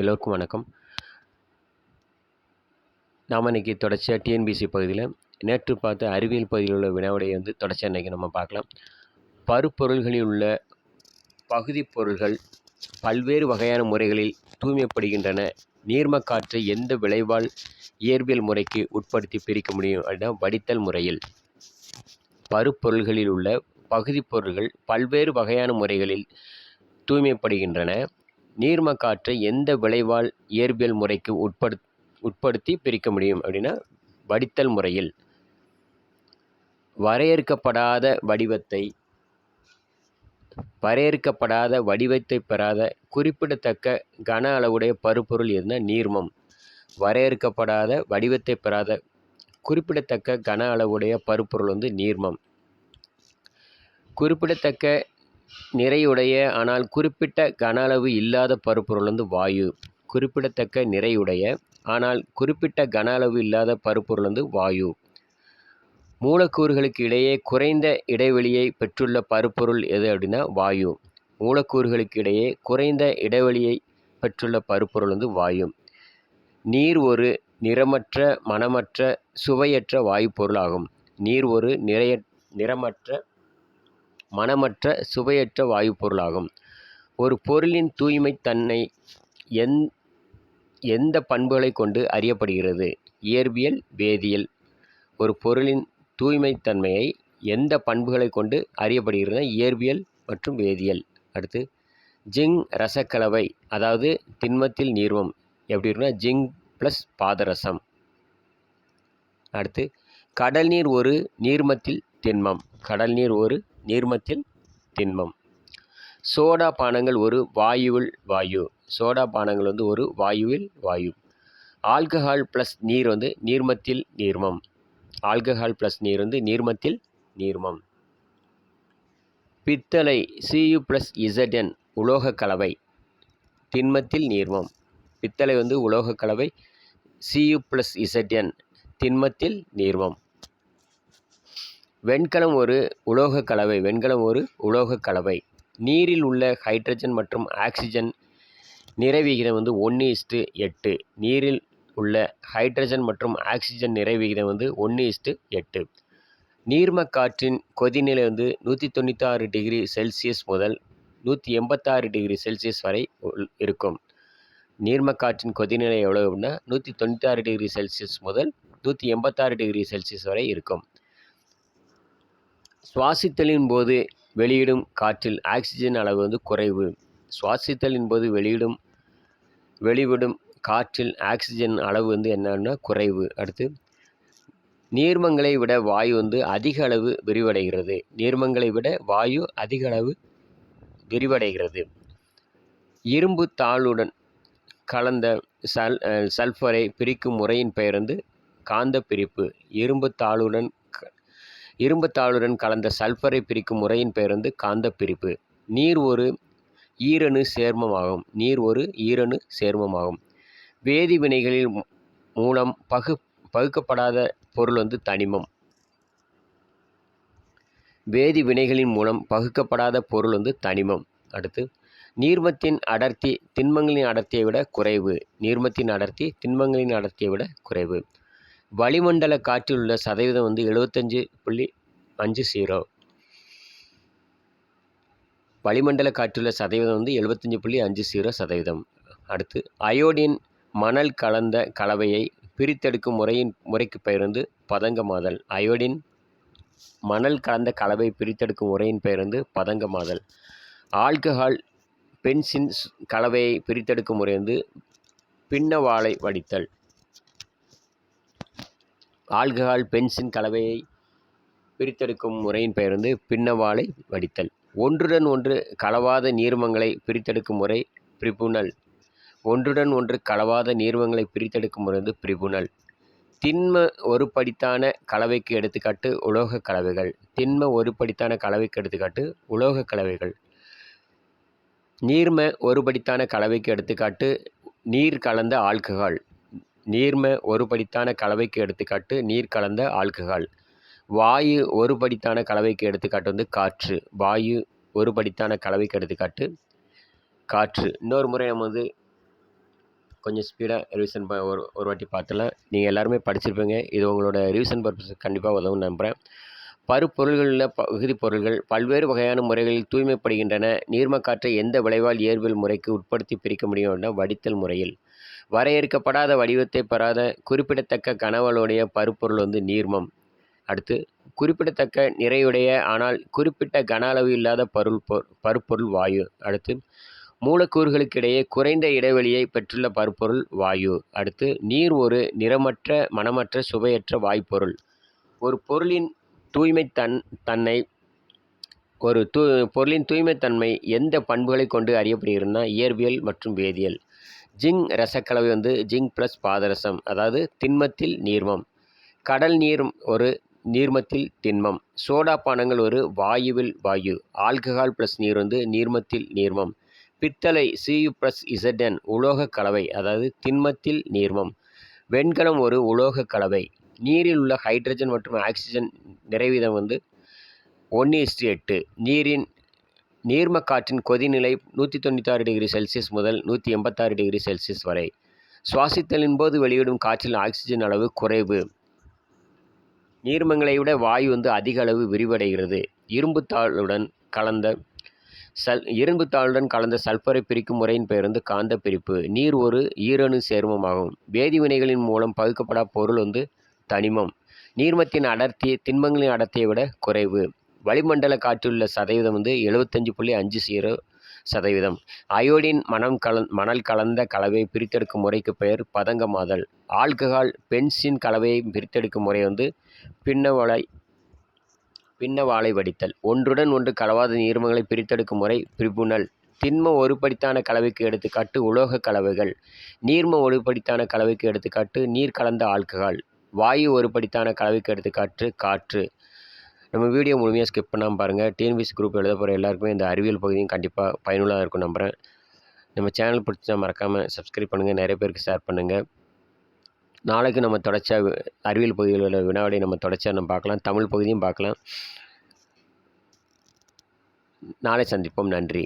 எல்லோருக்கும் வணக்கம். நாம் இன்றைக்கி தொடர்ச்சியாக டிஎன்பிசி பகுதியில் நேற்று பார்த்த அறிவியல் பகுதியில் உள்ள வினாவிடையை வந்து தொடர்ச்சியாக இன்றைக்கி நம்ம பார்க்கலாம். பருப்பொருள்களில் உள்ள பகுதி பொருள்கள் பல்வேறு வகையான முறைகளில் தூய்மைப்படுகின்றன. நீர்ம காற்றை எந்த விளைவால் இயற்பியல் முறைக்கு உட்படுத்தி பிரிக்க முடியும் அப்படின்னா வடித்தல் முறையில். பருப்பொருள்களில் உள்ள பகுதி பொருள்கள் பல்வேறு வகையான முறைகளில் தூய்மைப்படுகின்றன. நீர்ம காற்றை எந்த விளைவால் இயற்பியல் முறைக்கு உட்படுத் உட்படுத்தி பிரிக்க முடியும் அப்படின்னா வடித்தல் முறையில். வரையறுக்கப்படாத வடிவத்தை வரையறுக்கப்படாத வடிவத்தை பெறாத குறிப்பிடத்தக்க கன அளவுடைய பருப்பொருள் இருந்தால் நீர்மம். வரையறுக்கப்படாத வடிவத்தை பெறாத குறிப்பிடத்தக்க கன அளவுடைய பருப்பொருள் வந்து நீர்மம். குறிப்பிடத்தக்க நிறையுடைய ஆனால் குறிப்பிட்ட கன அளவு இல்லாத பருப்பொருள் வந்து வாயு. குறிப்பிடத்தக்க நிறையுடைய ஆனால் குறிப்பிட்ட கன அளவு இல்லாத பருப்பொருள் வந்து வாயு. மூலக்கூறுகளுக்கு இடையே குறைந்த இடைவெளியை பெற்றுள்ள பருப்பொருள் எது அப்படின்னா வாயு. மூலக்கூறுகளுக்கு இடையே குறைந்த இடைவெளியை பெற்றுள்ள பருப்பொருள் வந்து வாயு. நீர் ஒரு நிறமற்ற மனமற்ற சுவையற்ற வாயு ஆகும். நீர் ஒரு நிறைய நிறமற்ற மனமற்ற சுவையற்ற வாயு பொருளாகும் ஒரு பொருளின் தூய்மை தன்னை எந் எந்த பண்புகளை கொண்டு அறியப்படுகிறது? இயற்பியல் வேதியியல். ஒரு பொருளின் தூய்மைத்தன்மையை எந்த பண்புகளை கொண்டு அறியப்படுகிறது இயற்பியல் மற்றும் வேதியியல். அடுத்து ஜிங் ரசக்கலவை அதாவது திண்மத்தில் நீர்மம். எப்படி இருக்குன்னா ஜிங் ப்ளஸ் பாதரசம். அடுத்து கடல் நீர் ஒரு நீர்மத்தில் திண்மம். கடல் நீர் ஒரு நீர்மத்தில் திண்மம். சோடா பானங்கள் ஒரு வாயுவில் வாயு. சோடா பானங்கள் வந்து ஒரு வாயுவில் வாயு. ஆல்கஹால் ப்ளஸ் நீர் வந்து நீர்மத்தில் நீர்மம். ஆல்கஹால் ப்ளஸ் நீர் வந்து நீர்மத்தில் நீர்மம். பித்தளை சியு ப்ளஸ் இசட்என் உலோக கலவை. திண்மத்தில் நீர்மம். பித்தளை வந்து உலோக கலவை. C U plus Z N திண்மத்தில் நீர்மம். வெண்கலம் ஒரு உலோக கலவை வெண்கலம் ஒரு உலோக கலவை. நீரில் உள்ள ஹைட்ரஜன் மற்றும் ஆக்சிஜன் நிறைவிகிதம் வந்து ஒன்று இஸ்ட்டு எட்டு. நீரில் உள்ள ஹைட்ரஜன் மற்றும் ஆக்சிஜன் நிறைவிகிதம் வந்து ஒன்று இஸ்ட்டு எட்டு. நீர்ம காற்றின் கொதிநிலை வந்து நூற்றி தொண்ணூத்தாறு டிகிரி செல்சியஸ் முதல் நூற்றி எண்பத்தாறு டிகிரி செல்சியஸ் வரை இருக்கும். நீர்ம காற்றின் கொதிநிலை எவ்வளோ அப்படின்னா நூற்றி தொண்ணூத்தாறு டிகிரி செல்சியஸ் முதல் நூற்றி எண்பத்தாறு டிகிரி செல்சியஸ் வரை இருக்கும். சுவாசித்தலின் போது வெளியிடும் காற்றில் ஆக்சிஜன் அளவு வந்து குறைவு. சுவாசித்தலின் போது வெளியிடும் வெளிவிடும் காற்றில் ஆக்சிஜன் அளவு வந்து என்னன்னா குறைவு. அடுத்து நீர்மங்களை விட வாயு வந்து அதிக அளவு விரிவடைகிறது. நீர்மங்களை விட வாயு அதிக அளவு விரிவடைகிறது. இரும்பு தாளுடன் கலந்த சல் சல்ஃபரை பிரிக்கும் முறையின் பெயர் வந்து காந்த பிரிப்பு இரும்பு தாளுடன் இரும்புத்தாளுடன் கலந்த சல்ஃபரை பிரிக்கும் முறையின் பெயர் வந்து காந்த பிரிப்பு நீர் ஒரு ஈரணு சேர்மமாகும். நீர் ஒரு ஈரணு சேர்மமாகும். வேதி வினைகளில் மூலம் பகு பகுக்கப்படாத பொருள் வந்து தனிமம். வேதி வினைகளின் மூலம் பகுக்கப்படாத பொருள் வந்து தனிமம். அடுத்து நீர்மத்தின் அடர்த்தி திண்மங்களின் அடர்த்தியை விட குறைவு. நீர்மத்தின் அடர்த்தி திண்மங்களின் அடர்த்தியை விட குறைவு. வளிமண்டல காற்றில் உள்ள சதவீதம் வந்து எழுபத்தஞ்சு புள்ளி அஞ்சு ஜீரோ வளிமண்டல காற்றுள்ள சதவீதம் வந்து எழுபத்தஞ்சு புள்ளி அஞ்சு ஜீரோ சதவீதம். அடுத்து அயோடின் மணல் கலந்த கலவையை பிரித்தெடுக்கும் முறையின் முறைக்கு பெயர் வந்து பதங்கமாதல். அயோடின் மணல் கலந்த கலவை பிரித்தெடுக்கும் முறையின் பெயர் வந்து பதங்கமாதல். ஆல்கஹால் பென்சின் கலவையை பிரித்தெடுக்கும் முறை வந்து பின்னவாளை வடித்தல். ஆல்கஹால் பென்சின் கலவையை பிரித்தெடுக்கும் முறையின் பெயர் வந்து பின்னவாளை வடித்தல். ஒன்றுடன் ஒன்று கலவாத நீர்மங்களை பிரித்தெடுக்கும் முறை பிரிபுனல் ஒன்றுடன் ஒன்று கலவாத நீர்மங்களை பிரித்தெடுக்கும் முறை வந்து பிரிபுனல் திண்ம ஒருபடித்தான கலவைக்கு எடுத்துக்காட்டு உலோக கலவைகள். திண்ம ஒருபடித்தான கலவைக்கு எடுத்துக்காட்டு உலோக கலவைகள். நீர்ம ஒருபடித்தான கலவைக்கு எடுத்துக்காட்டு நீர் கலந்த ஆல்கஹால். நீர்ம ஒருபடித்தான கலவைக்கு எடுத்துக்காட்டு நீர் கலந்த ஆல்கஹால். வாயு ஒருபடித்தான கலவைக்கு எடுத்துக்காட்டு வந்து காற்று. வாயு ஒருபடித்தான கலவைக்கு எடுத்துக்காட்டு காற்று. இன்னொரு முறை நம்ம வந்து கொஞ்சம் ஸ்பீடாக ரிவிஷன் ப ஒரு ஒரு வாட்டி பார்த்துலாம் நீங்கள் எல்லாருமே படிச்சிருப்பீங்க. இது உங்களோட ரிவிஷன் பர்பஸ் கண்டிப்பாக உதவும் நம்புகிறேன் பருப்பொருள்களில் பகுதி பொருள்கள் பல்வேறு வகையான முறைகளில் தூய்மைப்படுகின்றன. நீர்ம காற்றை எந்த விளைவால் இயற்பியல் முறைக்கு உட்படுத்தி பிரிக்க முடியும் அப்படின்னா வடித்தல் முறையில். வரையறுக்கப்படாத வடிவத்தை பெறாத குறிப்பிடத்தக்க கனவளுடைய பருப்பொருள் வந்து நீர்மம். அடுத்து குறிப்பிடத்தக்க நிறையுடைய ஆனால் குறிப்பிட்ட கன அளவு இல்லாத பருள் பருப்பொருள் வாயு. அடுத்து மூலக்கூறுகளுக்கிடையே குறைந்த இடைவெளியை பெற்றுள்ள பருப்பொருள் வாயு. அடுத்து நீர் ஒரு நிறமற்ற மனமற்ற சுவையற்ற வாய்ப்பொருள். ஒரு பொருளின் தூய்மை தன் தன்னை ஒரு தூ பொருளின் தூய்மைத்தன்மை எந்த பண்புகளை கொண்டு அறியப்படுகிறதுனா இயற்பியல் மற்றும் வேதியியல். ஜிங் ரசக்கலவை வந்து ஜிங் ப்ளஸ் பாதரசம் அதாவது திண்மத்தில் நீர்மம். கடல் நீர் ஒரு நீர்மத்தில் திண்மம். சோடா பானங்கள் ஒரு வாயுவில் வாயு. ஆல்கஹால் ப்ளஸ் நீர் வந்து நீர்மத்தில் நீர்மம். பித்தளை சியு ப்ளஸ் இசடென் உலோக கலவை அதாவது திண்மத்தில் நீர்மம். வெண்கலம் ஒரு உலோக கலவை. நீரில் உள்ள ஹைட்ரஜன் மற்றும் ஆக்சிஜன் நிறைவீதம் வந்து ஒன்று இஸ்டு எட்டு. நீரின் நீர்ம காற்றின் கொதிநிலை நூற்றி தொண்ணூத்தாறு டிகிரி செல்சியஸ் முதல் நூற்றி எண்பத்தாறு டிகிரி செல்சியஸ் வரை. சுவாசித்தலின் போது வெளியிடும் காற்றில் ஆக்சிஜன் அளவு குறைவு. நீர்மங்களை விட வாயு வந்து அதிக அளவு விரிவடைகிறது. இரும்பு தாளுடன் கலந்த சல் இரும்பு தாளுடன் கலந்த சல்பரை பிரிக்கும் முறையின் பெயர் வந்து காந்த பிரிப்பு நீர் ஒரு ஈரணு சேர்மமாகும். வேதிவினைகளின் மூலம் பகுக்கப்படா பொருள் வந்து தனிமம். நீர்மத்தின் அடர்த்தி திண்மங்களின் அடர்த்தியை விட குறைவு. வளிமண்டல காற்றிலுள்ள சதவீதம் வந்து எழுபத்தஞ்சு புள்ளி அஞ்சு ஜீரோ சதவீதம். அயோடின் மனம் கலந் மணல் கலந்த கலவையை பிரித்தெடுக்கும் முறைக்கு பெயர் பதங்கமாதல். ஆல்கஹால் பென்சின் கலவையை பிரித்தெடுக்கும் முறை வந்து பின்னவளை பின்னவாளை வடித்தல். ஒன்றுடன் ஒன்று கலவாத நீர்மங்களை பிரித்தெடுக்கும் முறை பிரிபுணல். திண்ம ஒருபடித்தான கலவைக்கு எடுத்துக்காட்டு உலோக கலவைகள். நீர்ம ஒருபடித்தான கலவைக்கு எடுத்துக்காட்டு நீர் கலந்த ஆல்கஹால். வாயு ஒருபடித்தான கலவைக்கு எடுத்துக்காட்டு காற்று. நம்ம வீடியோ முழுமையாக ஸ்கிப் பண்ணாமல் பாருங்கள் டிஎன்பிஎஸ் குரூப் எழுத போகிற எல்லாருக்குமே இந்த அறிவியல் பகுதியும் கண்டிப்பாக பயனுள்ளதாக இருக்கும் நம்புகிறேன் நம்ம சேனல் பிடிச்சா மறக்காமல் சப்ஸ்கிரைப் பண்ணுங்கள் நிறைய பேருக்கு ஷேர் பண்ணுங்கள் நாளைக்கு நம்ம தொடர்ச்சியாக அறிவியல் பகுதியில் உள்ள வினாடி நம்ம தொடர்ச்சியாக நம்ம பார்க்கலாம். தமிழ் பகுதியும் பார்க்கலாம். நாளை சந்திப்போம். நன்றி.